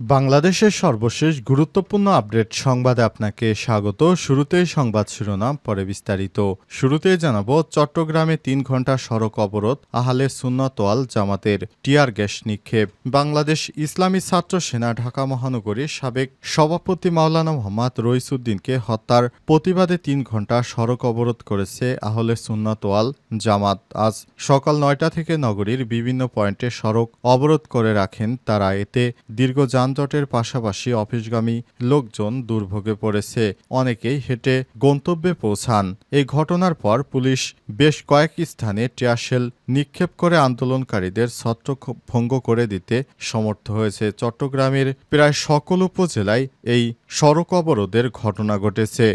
বাংলাদেশের সর্বশেষ গুরুত্বপূর্ণ আপডেট সংবাদে আপনাকে স্বাগত। শুরুতেই সংবাদ শিরোনাম, পরে বিস্তারিত। শুরুতে জানাব, চট্টগ্রামে তিন ঘণ্টা সড়ক অবরোধ, আহলে সুন্নতওয়াল জামাতের টিয়ার গ্যাস নিক্ষেপ। বাংলাদেশ ইসলামী ছাত্র সেনা ঢাকা মহানগরীর সাবেক সভাপতি মাওলানা মোহাম্মদ রইসুদ্দিনকে হত্যার প্রতিবাদে তিন ঘণ্টা সড়ক অবরোধ করেছে আহলে সুন্নতওয়াল জামাত। আজ সকাল নয়টা থেকে নগরীর বিভিন্ন পয়েন্টে সড়ক অবরোধ করে রাখেন তারা। এতে দীর্ঘ যানজটের পাশাপাশি অফিসগামী লোকজন দুর্ভোগে পড়েছে। অনেকেই হেঁটে গন্তব্যে পৌঁছান। এই ঘটনার পর পুলিশ বেশ কয়েক স্থানে টিয়াশেল নিক্ষেপ করে আন্দোলনকারীদের ছত্রভঙ্গ ভঙ্গ করে দিতে সমর্থ হয়েছে। চট্টগ্রামের প্রায় সকল উপজেলায় এই সড়ক অবরোধের ঘটনা ঘটেছে।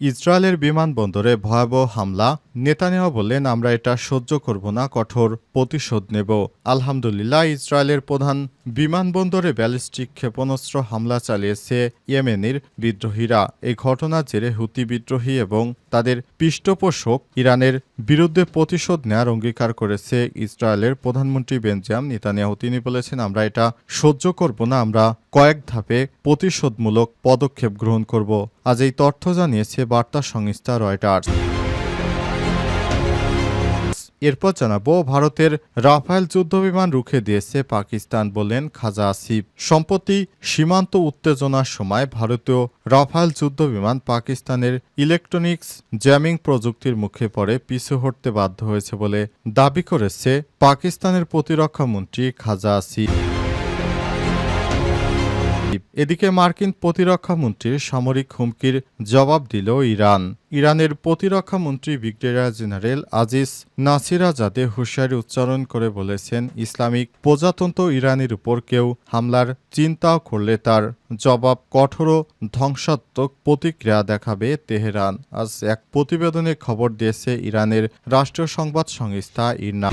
ইসরায়েলের বিমানবন্দরে ভয়াবহ হামলা। নেতানিয়াহু বললেন, আমরা এটা সহ্য করব না, কঠোর প্রতিশোধ নেব। আলহামদুলিল্লাহ, ইসরায়েলের প্রধান বিমানবন্দরে ব্যালিস্টিক ক্ষেপণাস্ত্র হামলা চালিয়েছে ইয়েমেনের বিদ্রোহীরা। এই ঘটনার জেরে হুতি বিদ্রোহী এবং তাদের পৃষ্ঠপোষক ইরানের বিরুদ্ধে প্রতিশোধ নেওয়ার অঙ্গীকার করেছে ইসরায়েলের প্রধানমন্ত্রী বেঞ্জাম নেতানিয়াহু। তিনি বলেছেন, আমরা এটা সহ্য করব না, আমরা কয়েক ধাপে প্রতিশোধমূলক পদক্ষেপ গ্রহণ করব। আজ এই তথ্য জানিয়েছে বার্তা সংস্থা রয়টার্স। এরপর জানাব, ভারতের রাফায়েল যুদ্ধবিমান রুখে দিয়েছে পাকিস্তান বললেন খাজা আসিফ। সম্প্রতি সীমান্ত উত্তেজনার সময় ভারতীয় রাফায়েল যুদ্ধবিমান পাকিস্তানের ইলেকট্রনিক্স জ্যামিং প্রযুক্তির মুখে পড়ে পিছু হটতে বাধ্য হয়েছে বলে দাবি করেছে পাকিস্তানের প্রতিরক্ষা মন্ত্রী খাজা আসিফ। এদিকে মার্কিন প্রতিরক্ষা মন্ত্রীর সামরিক হুমকির জবাব দিল ইরান। ইরানের প্রতিরক্ষা মন্ত্রী brigadier general Aziz Nasirzadeh হুঁশিয়ারি উচ্চারণ করে বলেছেন, ইসলামিক প্রজাতন্ত্র ইরানের উপর কেউ হামলার চিন্তাও করলে তার জবাব কঠোর ধ্বংসাত্মক প্রতিক্রিয়া দেখাবে তেহরান। আজ এক প্রতিবেদনে খবর দিয়েছে, ইরানের রাষ্ট্রীয় সংবাদ সংস্থা ইরনা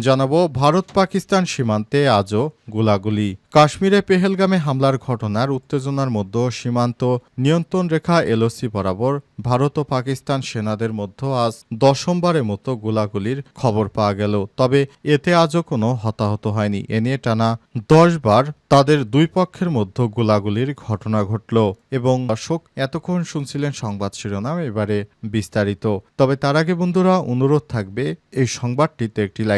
জানাব, ভারত পাকিস্তান সীমান্তে আজও গোলাগুলি। কাশ্মীরে পেহেলগামে হামলার ঘটনার উত্তেজনার মধ্যে সীমান্ত নিয়ন্ত্রণ রেখা এলওসি বরাবর ভারত ও পাকিস্তান সেনাদের মধ্যে আজ দশমবারের মতো গোলাগুলির খবর পাওয়া গেল। তবে এতে আজও কোনো হতাহত হয়নি। এ নিয়ে টানা দশবার তাদের দুই পক্ষের মধ্যে গোলাগুলির ঘটনা ঘটল এবং দর্শক এতক্ষণ শুনছিলেন সংবাদ শিরোনাম, এবারে বিস্তারিত। তবে তার আগে বন্ধুরা, অনুরোধ থাকবে, এই সংবাদটিতে একটি লাইক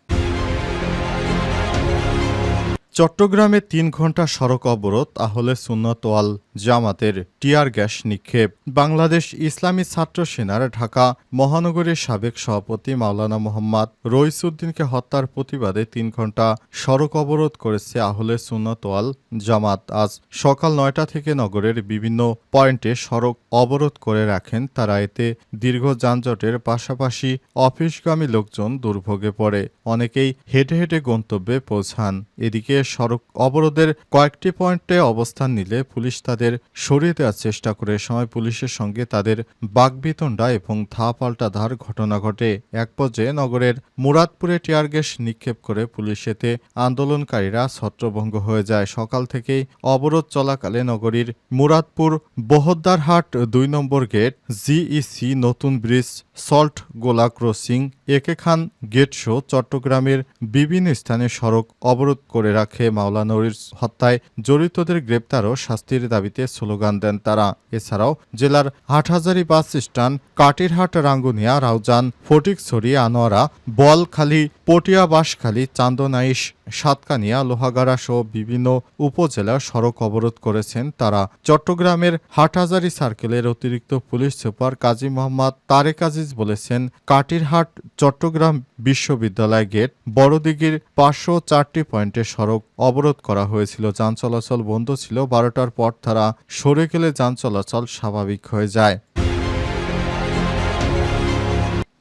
চট্টগ্রামে তিন ঘণ্টা সড়ক অবরোধ আহলে সুন্নতওয়াল জামাতের টিয়ার গ্যাস নিক্ষেপ। বাংলাদেশ ইসলামী ছাত্র সেনার ঢাকা মহানগরীর সাবেক সভাপতি মাওলানা মোহাম্মদ রইসুদ্দিনকে হত্যার প্রতিবাদে তিন ঘণ্টা সড়ক অবরোধ করেছে আহলে সুন্নতওয়াল জামাত। আজ সকাল নয়টা থেকে নগরের বিভিন্ন পয়েন্টে সড়ক অবরোধ করে রাখেন তারা। এতে দীর্ঘ যানজটের পাশাপাশি অফিসগামী লোকজন দুর্ভোগে পড়ে। অনেকেই হেঁটে হেঁটে গন্তব্যে পৌঁছান। এদিকে সড়ক অবরোধের কয়েকটি পয়েন্টে অবস্থান নিলে পুলিশ তাদের সরিয়ে দেওয়ার চেষ্টা করে। সময় পুলিশের সঙ্গে তাদের বাগবিতণ্ডা এবং ধা পাল্টা ধার ঘটনা ঘটে। এক পর্যায়ে নগরের মুরাদপুরে টিয়ার গ্যাস নিক্ষেপ করে পুলিশ এতে আন্দোলনকারীরা ছত্রভঙ্গ হয়ে যায়। সকাল থেকেই অবরোধ চলাকালে নগরীর মুরাদপুর বহদ্দারহাট দুই নম্বর গেট, জিইসি নতুন bridge, Saltgola crossing A K Khan gate show চট্টগ্রামের বিভিন্ন স্থানে সড়ক অবরোধ করে রাখে। মাওলানরির হত্যায় জড়িতদের গ্রেপ্তার ও শাস্তির দাবিতে স্লোগান দেন তারা। এছাড়াও জেলার হাটহাজারি বাস স্ট্যান্ড, কাটিরহাট, রাঙ্গুনিয়া, রাউজান, ফটিকছড়ি, আনোয়ারা বলখালী পটিয়া, বাঁশখালী, চান্দনাইশ সাতকানিয়া, লোহাগাড়া সহ বিভিন্ন উপজেলা সড়ক অবরোধ করেছেন তারা। চট্টগ্রামের হাটহাজারি সার্কেলের অতিরিক্ত পুলিশ সুপার কাজী মোহাম্মদ তারেক আজিজ বলেছেন, কাটিরহাট চট্টগ্রাম বিশ্ববিদ্যালয় গেট বড়দিঘির পাঁচশো চারটি পয়েন্টে সড়ক অবরোধ করা হয়েছিল। যান চলাচল বন্ধ ছিল, বারোটার পর তারা সরে গেলে যান চলাচল স্বাভাবিক হয়ে যায়।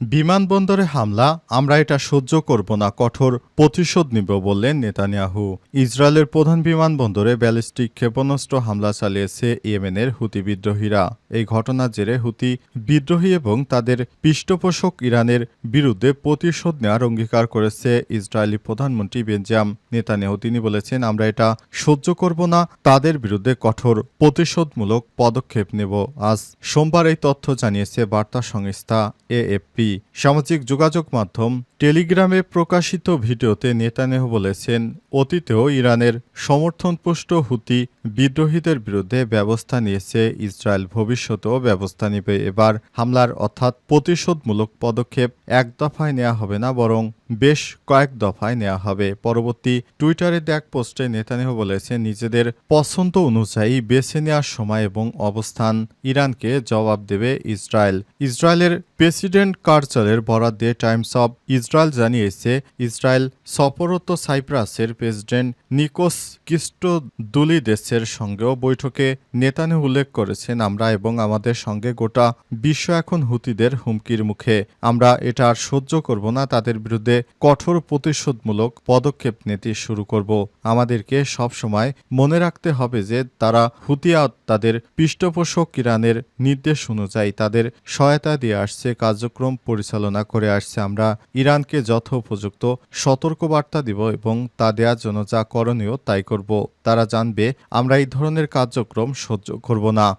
বিমানবন্দরে হামলা, আমরা এটা সহ্য করব না, কঠোর প্রতিশোধ নিব বললেন নেতানিয়াহু। ইসরায়েলের প্রধান বিমানবন্দরে ব্যালিস্টিক ক্ষেপণাস্ত্র হামলা চালিয়েছে ইয়েমেনের হুতি বিদ্রোহীরা। এই ঘটনার জেরে হুতি বিদ্রোহী এবং তাদের পৃষ্ঠপোষক ইরানের বিরুদ্ধে প্রতিশোধ নেওয়ার অঙ্গীকার করেছে ইসরায়েলি প্রধানমন্ত্রী বেঞ্জাম নেতানিয়াহু। তিনি বলেছেন, আমরা এটা সহ্য করব না, তাদের বিরুদ্ধে কঠোর প্রতিশোধমূলক পদক্ষেপ নেব। আজ সোমবার এই তথ্য জানিয়েছে বার্তা সংস্থা এএফপি। সামাজিক যোগাযোগ মাধ্যম টেলিগ্রামে প্রকাশিত ভিডিওতে নেতানিয়াহু বলেছেন, অতীতেও ইরানের সমর্থনপুষ্ট হুতি বিদ্রোহীদের বিরুদ্ধে ব্যবস্থা নিয়েছে, ইসরায়েল ভবিষ্যতেও ব্যবস্থা নেবে। এবার হামলার অর্থাৎ প্রতিশোধমূলক পদক্ষেপ এক দফায় নেওয়া হবে না, বরং বেশ কয়েক দফায় নেওয়া হবে। পরবর্তী টুইটারে দেখ পোস্টে নেতানিয়াহু বলেছেন, নিজেদের পছন্দ অনুযায়ী বেছে নেওয়ার সময় এবং অবস্থান ইরানকে জবাব দেবে ইসরায়েল। ইসরায়েলের প্রেসিডেন্ট কার্যালয়ের বরাদ দিয়ে টাইমস অব ইসরায়েল জানিয়েছে, ইসরায়েল সফররত সাইপ্রাসের প্রেসিডেন্ট নিকোস কিস্টোদুলিদেসের সঙ্গেও বৈঠকে নেতানিয়াহু উল্লেখ করেছেন আমরা এবং আমাদের সঙ্গে গোটা বিশ্ব এখন হুতিদের হুমকির মুখে। আমরা এটা আর সহ্য করব না, তাদের বিরুদ্ধে কঠোর প্রতিশোধমূলক পদক্ষেপ নিতে শুরু করব। আমাদেরকে সবসময় মনে রাখতে হবে যে তারা হুতিয়া তাদের পৃষ্ঠপোষক ইরানের নির্দেশ অনুযায়ী তাদের সহায়তা দিয়ে আসছে। কার্যক্রম পরিচালনা করে আসছে। আমরা ইরানকে যথোপযুক্ত সতর্কবার্তা দিব এবং তা দেওয়ার জন্য যা করণীয় তাই করব। তারা জানবে, আমরা এই ধরনের কার্যক্রম সহ্য করব না।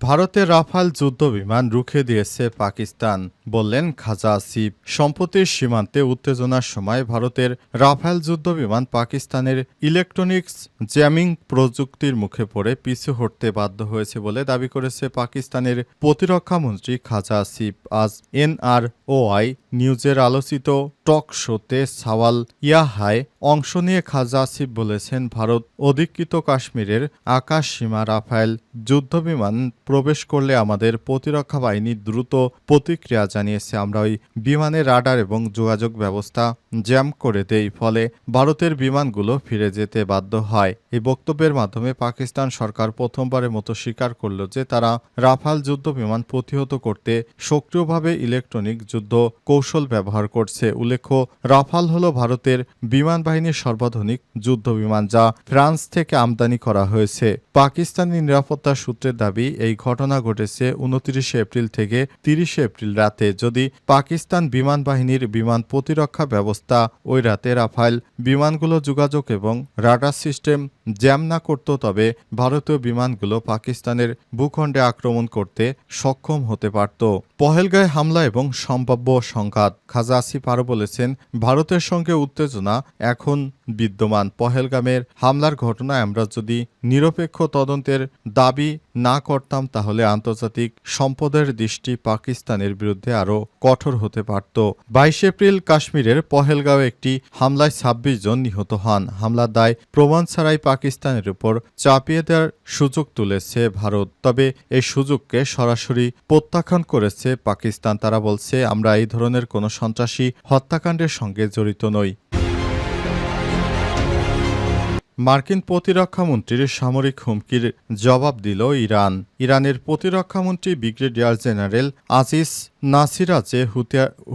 ভারতের রাফাল যুদ্ধ বিমান রুখে দিয়েছে পাকিস্তান, বললেন খাজা আসিফ। সম্প্রতির সীমান্তে উত্তেজনার সময় ভারতের রাফাল যুদ্ধ বিমান পাকিস্তানের ইলেকট্রনিক্স জ্যামিং প্রযুক্তির মুখে পড়ে পিছু হটতে বাধ্য হয়েছে বলে দাবি করেছে পাকিস্তানের প্রতিরক্ষামন্ত্রী খাজা আসিফ। আজ এনআরওআই নিউজের আলোচিত টক শোতে সাওয়াল ইয়াহায় অংশ নিয়ে খাজা আসিফ বলেছেন, ভারত অধিকৃত কাশ্মীরের আকাশ সীমা রাফায়েল যুদ্ধবিমান প্রবেশ করলে আমাদের প্রতিরক্ষা বাহিনী দ্রুত প্রতিক্রিয়া জানিয়েছে। আমরা ওই বিমানের রাডার এবং যোগাযোগ ব্যবস্থা জ্যাম করে দেই, ফলে ভারতের বিমানগুলো ফিরে যেতে বাধ্য হয়। এই বক্তব্যের মাধ্যমে পাকিস্তান সরকার প্রথমবারের মতো স্বীকার করল যে, তারা রাফাল যুদ্ধ বিমান প্রতিহত করতে সক্রিয়ভাবে ইলেকট্রনিক যুদ্ধ কৌশল ব্যবহার করছে। উল্লেখ্য, রাফাল হল ভারতের বিমান বাহিনীর সর্বাধুনিক যুদ্ধ বিমান যা ফ্রান্স থেকে আমদানি করা হয়েছে। পাকিস্তানি নিরাপত্তা সূত্রের দাবি, এই ঘটনা ঘটেছে উনত্রিশে এপ্রিল থেকে তিরিশে এপ্রিল রাতে। যদি পাকিস্তান বিমান বাহিনীর বিমান প্রতিরক্ষা ব্যবস্থা ওই রাতে রাফাইল বিমানগুলো যোগাযোগ এবং রাডার সিস্টেম জ্যাম না করত, তবে ভারতীয় বিমানগুলো পাকিস্তানের ভূখণ্ডে আক্রমণ করতে সক্ষম হতে পারত। পহেলগাঁয় হামলা এবং সম্ভাব্য সংঘাত। খাজা আসিফ আরও বলেছেন, ভারতের সঙ্গে উত্তেজনা এখন বিদ্যমান। পহেলগামের হামলার ঘটনায় আমরা যদি নিরপেক্ষ তদন্তের দাবি না করতাম তাহলে আন্তর্জাতিক সম্পদের দৃষ্টি পাকিস্তানের বিরুদ্ধে আরও কঠোর হতে পারত। বাইশ এপ্রিল কাশ্মীরের পহেলগাঁও একটি হামলায় ছাব্বিশ জন নিহত হন। হামলার দায় প্রমাণ ছাড়াই পাকিস্তানের উপর চাপিয়ে দেওয়ার সুযোগ তুলেছে ভারত। তবে এই সুযোগকে সরাসরি প্রত্যাখ্যান করেছে পাকিস্তান। তারা বলছে, আমরা এই ধরনের কোনো সন্ত্রাসী হত্যাকাণ্ডের সঙ্গে জড়িত নই। মার্কিন প্রতিরক্ষামন্ত্রীর সামরিক হুমকির জবাব দিল ইরান। ইরানের প্রতিরক্ষামন্ত্রী ব্রিগেডিয়ার জেনারেল আজিজ নাসিরাজে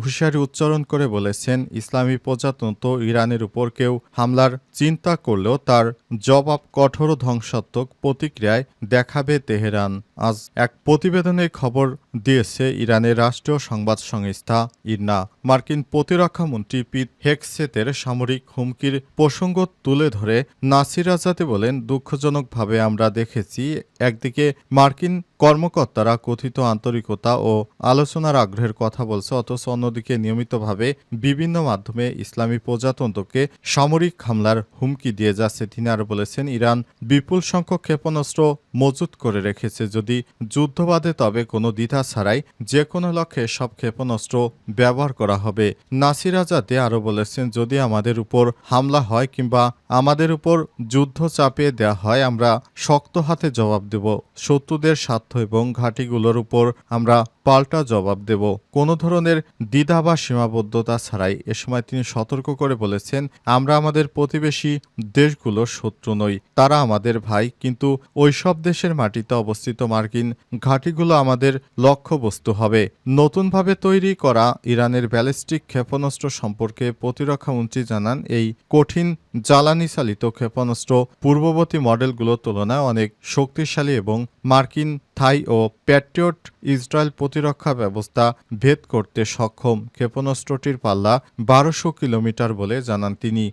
হুঁশিয়ারি উচ্চারণ করে বলেছেন, ইসলামী প্রজাতন্ত্র ইরানের উপর কেউ হামলার চিন্তা করলেও তার জবাব কঠোর ধ্বংসাত্মক প্রতিক্রিয়ায় দেখাবে তেহরান। আজ এক প্রতিবেদনে খবর দিয়েছে ইরানের রাষ্ট্রীয় সংবাদ সংস্থা ইরনা। মার্কিন প্রতিরক্ষামন্ত্রী পিট হেক্সেতের সামরিক হুমকির প্রসঙ্গ তুলে ধরে নাসিরাজাতে বলেন দুঃখজনকভাবে আমরা দেখেছি একদিকে মার্কিন কর্মকর্তারা কথিত আন্তরিকতা ও আলোচনার আগ্রহের কথা বলছে, অথচ অন্যদিকে নিয়মিতভাবে বিভিন্ন মাধ্যমে ইসলামী প্রজাতন্ত্রকে সামরিক হামলার হুমকি দিয়ে যাচ্ছে। তিনি আরও বলেছেন, ইরান বিপুল সংখ্যক ক্ষেপণাস্ত্র মজুত করে রেখেছে। যদি যুদ্ধ বাদে তবে কোনো দ্বিধা ছাড়াই যে কোনো লক্ষ্যে সব ক্ষেপণাস্ত্র ব্যবহার করা হবে। নাসির আজাদে আরও বলেছেন, যদি আমাদের উপর হামলা হয় কিংবা আমাদের উপর যুদ্ধ চাপিয়ে দেওয়া হয়, আমরা শক্ত হাতে জবাব দেব। শত্রুদের স্বার্থ এবং ঘাঁটিগুলোর উপর আমরা পাল্টা জবাব দেব। কোনো ধরনের দ্বিধা বা সীমাবদ্ধতা ছাড়াই এ সময় তিনি সতর্ক করে বলেছেন, আমরা আমাদের প্রতিবেশী দেশগুলোর শত্রু নই। তারা আমাদের ভাই, কিন্তু ওইসব দেশের মাটিতে অবস্থিত মার্কিন ঘাঁটিগুলো আমাদের লক্ষ্যবস্তু হবে। নতুনভাবে তৈরি করা ইরানের ব্যালিস্টিক ক্ষেপণাস্ত্র সম্পর্কে প্রতিরক্ষামন্ত্রী জানান, এই কঠিন জ্বালানি চালিত ক্ষেপণাস্ত্র পূর্ববর্তী মডেলগুলোর তুলনায় অনেক শক্তিশালী এবং মার্কিন থাই ও প্যাট্রিয়ট ইসরায়েল প্রতিরক্ষা ব্যবস্থা ভেদ করতে সক্ষম ক্ষেপণাস্ত্রটির পাল্লা বারোশো কিলোমিটার বলে জানান তিনি।